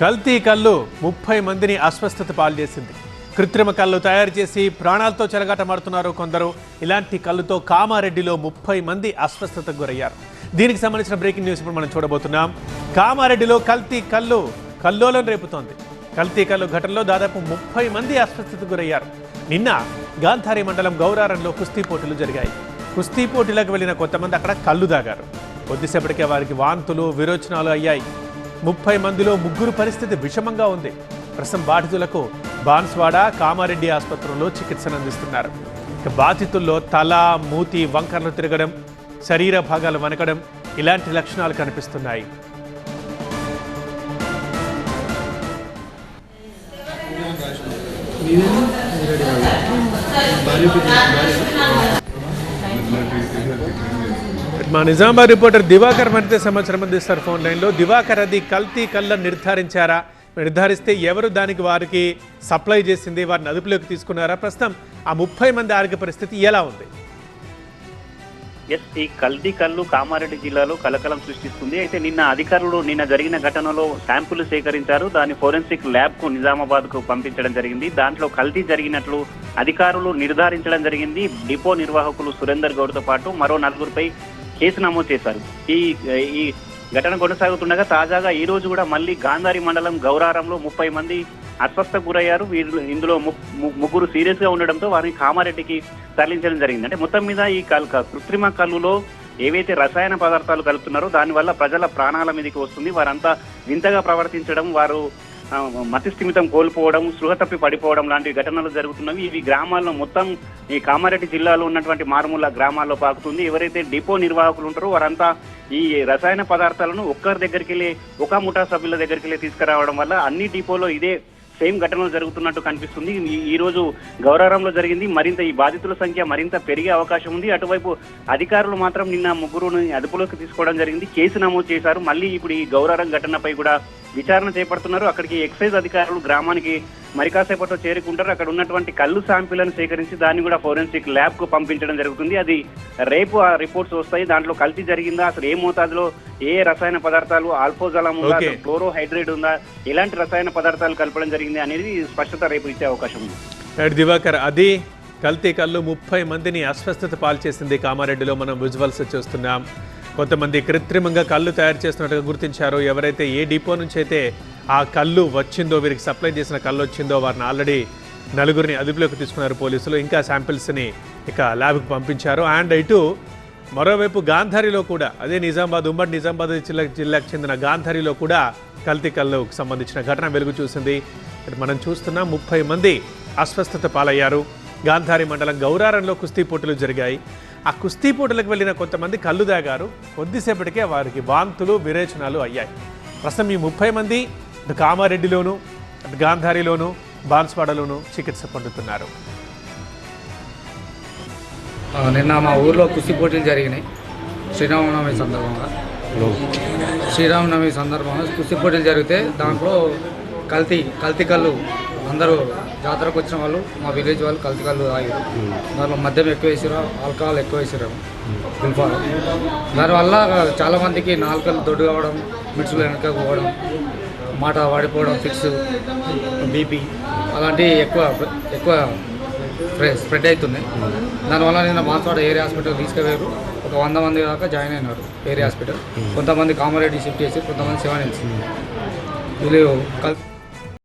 కల్తీ కళ్ళు ముప్పై మందిని అస్వస్థత పాల్చేసింది కృత్రిమ కళ్ళు తయారు చేసి ప్రాణాలతో చెలగాటమాడుతున్నారు కొందరు. ఇలాంటి కళ్ళుతో కామారెడ్డిలో ముప్పై మంది అస్వస్థతకు గురయ్యారు. దీనికి సంబంధించిన బ్రేకింగ్ న్యూస్ ఇప్పుడు మనం చూడబోతున్నాం. కామారెడ్డిలో కల్తీ కళ్ళు కల్లోలం రేపుతోంది. కల్తీ కళ్ళు ఘటనలో దాదాపు ముప్పై మంది అస్వస్థతకు గురయ్యారు. నిన్న గాంధారి మండలం గౌరారంలో కుస్తీ పోటీలు జరిగాయి. కుస్తీ పోటీలకు వెళ్ళిన కొంతమంది అక్కడ కళ్ళు దాగారు. కొద్దిసేపటికే వారికి వాంతులు విరోచనాలు అయ్యాయి. ముప్పై మందిలో ముగ్గురు పరిస్థితి విషమంగా ఉంది. ప్రస్తుతం బాధితులకు బాన్స్వాడ కామారెడ్డి ఆసుపత్రిలో చికిత్సను అందిస్తున్నారు ఇక బాధితుల్లో తల మూతి వంకర్లు తిరగడం శరీర భాగాలు వనకడం ఇలాంటి లక్షణాలు కనిపిస్తున్నాయి. మా నిజామాబాద్ రిపోర్టర్ దివాకర్ మరితే సమాచారం అందిస్తారు ఫోన్ లైన్లో. దివాకర్ అది కల్తీ కళ్ళ నిర్ధారించారా? నిర్ధారిస్తే ఎవరు దానికి వారికి సప్లై చేసింది వారిని అదుపులోకి తీసుకున్నారా? ప్రస్తుతం ఆ ముప్పై మంది ఆరోగ్య పరిస్థితి ఎలా ఉంది? ఎస్ ఈ కల్దీ కళ్ళు కామారెడ్డి జిల్లాలో కలకలం సృష్టిస్తుంది. అయితే నిన్న అధికారులు నిన్న జరిగిన ఘటనలో శాంపుల్ సేకరించారు. దాన్ని ఫోరెన్సిక్ ల్యాబ్కు నిజామాబాద్కు పంపించడం జరిగింది. దాంట్లో కల్తీ జరిగినట్లు అధికారులు నిర్ధారించడం జరిగింది. డిపో నిర్వాహకులు సురేందర్ గౌడ్తో పాటు మరో నలుగురిపై కేసు నమోదు చేశారు. ఈ ఈ ఘటన కొనసాగుతుండగా తాజాగా ఈ రోజు కూడా మళ్ళీ గాంధారి మండలం గౌరారంలో ముప్పై మంది అస్వస్థ గురయ్యారు. వీళ్ళు ఇందులో ము- ముగ్గురు సీరియస్గా ఉండడంతో వారిని కామారెడ్డికి తరలించడం జరిగింది. అంటే మొత్తం మీద ఈ కల్ కృత్రిమ కళ్ళులో ఏవైతే రసాయన పదార్థాలు కలుపుతున్నారో దానివల్ల ప్రజల ప్రాణాల మీదకి వస్తుంది. వారంతా వింతగా ప్రవర్తించడం వారు మతి స్థిమితం కోల్పోవడం సృహ తప్పి పడిపోవడం లాంటి ఘటనలు జరుగుతున్నవి. ఇవి గ్రామాల్లో మొత్తం ఈ కామారెడ్డి జిల్లాలో ఉన్నటువంటి మారుమూల గ్రామాల్లో పాకుతుంది. ఎవరైతే డిపో నిర్వాహకులు ఉంటారో వారంతా ఈ రసాయన పదార్థాలను ఒక్కరి దగ్గరికి వెళ్ళి ఒక ముఠా సభ్యుల దగ్గరికి వెళ్ళి తీసుకురావడం వల్ల అన్ని డిపోలో ఇదే సేమ్ ఘటనలు జరుగుతున్నట్టు కనిపిస్తుంది. ఈ- రోజు గౌరారంలో జరిగింది. మరింత ఈ బాధితుల సంఖ్య మరింత పెరిగే అవకాశం ఉంది. అటువైపు అధికారులు మాత్రం నిన్న ముగ్గురుని అదుపులోకి తీసుకోవడం జరిగింది. కేసు నమోదు చేశారు. మళ్ళీ ఇప్పుడు ఈ గౌరారం ఘటనపై కూడా విచారణ చేపడుతున్నారు. అక్కడికి ఎక్సైజ్ అధికారులు గ్రామానికి మరి కాసేపట్లో చేరుకుంటారు. అక్కడ ఉన్నటువంటి కళ్ళు శాంపిల్లను సేకరించి దాన్ని కూడా ఫోరెన్సిక్ ల్యాబ్కు పంపించడం జరుగుతుంది. అది రేపు ఆ రిపోర్ట్స్ వస్తాయి. దాంట్లో కల్తీ జరిగిందా? అసలు ఏ మోతాదులో ఏ రసాయన పదార్థాలు ఆల్ఫోజలం ఉందా? క్లోరోహైడ్రేట్ ఉందా? ఎలాంటి రసాయన పదార్థాలు కలపడం జరిగింది అనేది స్పష్టత రేపు ఇచ్చే అవకాశం ఉంది. దివాకర్ అది కల్తీ కళ్ళు ముప్పై మందిని అస్వస్థత పాలు చేసింది కామారెడ్డిలో మనం విజువల్స్ చూస్తున్నాం. కొంతమంది కృత్రిమంగా కళ్ళు తయారు చేస్తున్నట్టుగా గుర్తించారు. ఎవరైతే ఏ డిపో నుంచి అయితే ఆ కళ్ళు వచ్చిందో వీరికి సప్లై చేసిన కళ్ళు వచ్చిందో వారిని ఆల్రెడీ నలుగురిని అదుపులోకి తీసుకున్నారు పోలీసులు. ఇంకా శాంపిల్స్ని ఇక ల్యాబ్కి పంపించారు. అండ్ ఇటు మరోవైపు గాంధారిలో కూడా అదే నిజామాబాద్ ఉమ్మడి నిజామాబాద్ జిల్లా జిల్లాకు చెందిన గాంధారిలో కూడా కల్తీ కళ్ళుకు సంబంధించిన ఘటన వెలుగు చూసింది. మనం చూస్తున్న ముప్పై మంది అస్వస్థత పాలయ్యారు. గాంధారి మండలం గౌరారంలో కుస్తీ పోటీలు జరిగాయి. ఆ కుస్తీ పోటీలకు వెళ్ళిన కొంతమంది కళ్ళు దాగారు. కొద్దిసేపటికే వారికి వాంతులు విరేచనాలు అయ్యాయి. ప్రస్తుతం ఈ ముప్పై మంది ఇటు కామారెడ్డిలోను అటు గాంధారిలోను బాన్స్వాడలోను చికిత్స పొందుతున్నారు. నిన్న మా ఊర్లో కుస్తీ పోటీలు జరిగినాయి. శ్రీరామనవమి సందర్భంగా. శ్రీరామనవమి సందర్భంగా కుస్తీ పోటీలు జరిగితే దాంట్లో కల్తీ కల్తీ కళ్ళు అందరూ జాతరకు వచ్చిన వాళ్ళు మా విలేజ్ వాళ్ళు కల్తీ కళ్ళు తాగారు. దాంట్లో మద్యం ఎక్కువ వేసారు ఆల్కహాల్ ఎక్కువ వేసారు గుల్ఫాల్ దానివల్ల చాలా మందికి నాలుకలు దొడ్డు కావడం మిడ్స్లు వెనక పోవడం మాట వాడిపోవడం ఫిక్స్ బీపీ. అలాంటివి ఎక్కువ ఎక్కువ స్ప్రె- స్ప్రెడ్ అవుతున్నాయి. దానివల్ల నిన్న మాసవాడ ఏరియా హాస్పిటల్ తీసుకుపోయారు ఒక వంద మంది దాకా జాయిన్ అయినారు ఏరియా హాస్పిటల్. కొంతమంది కామారెడ్డి షిఫ్ట్ చేసి కొంతమంది సెవెన్ వీళ్ళు కల్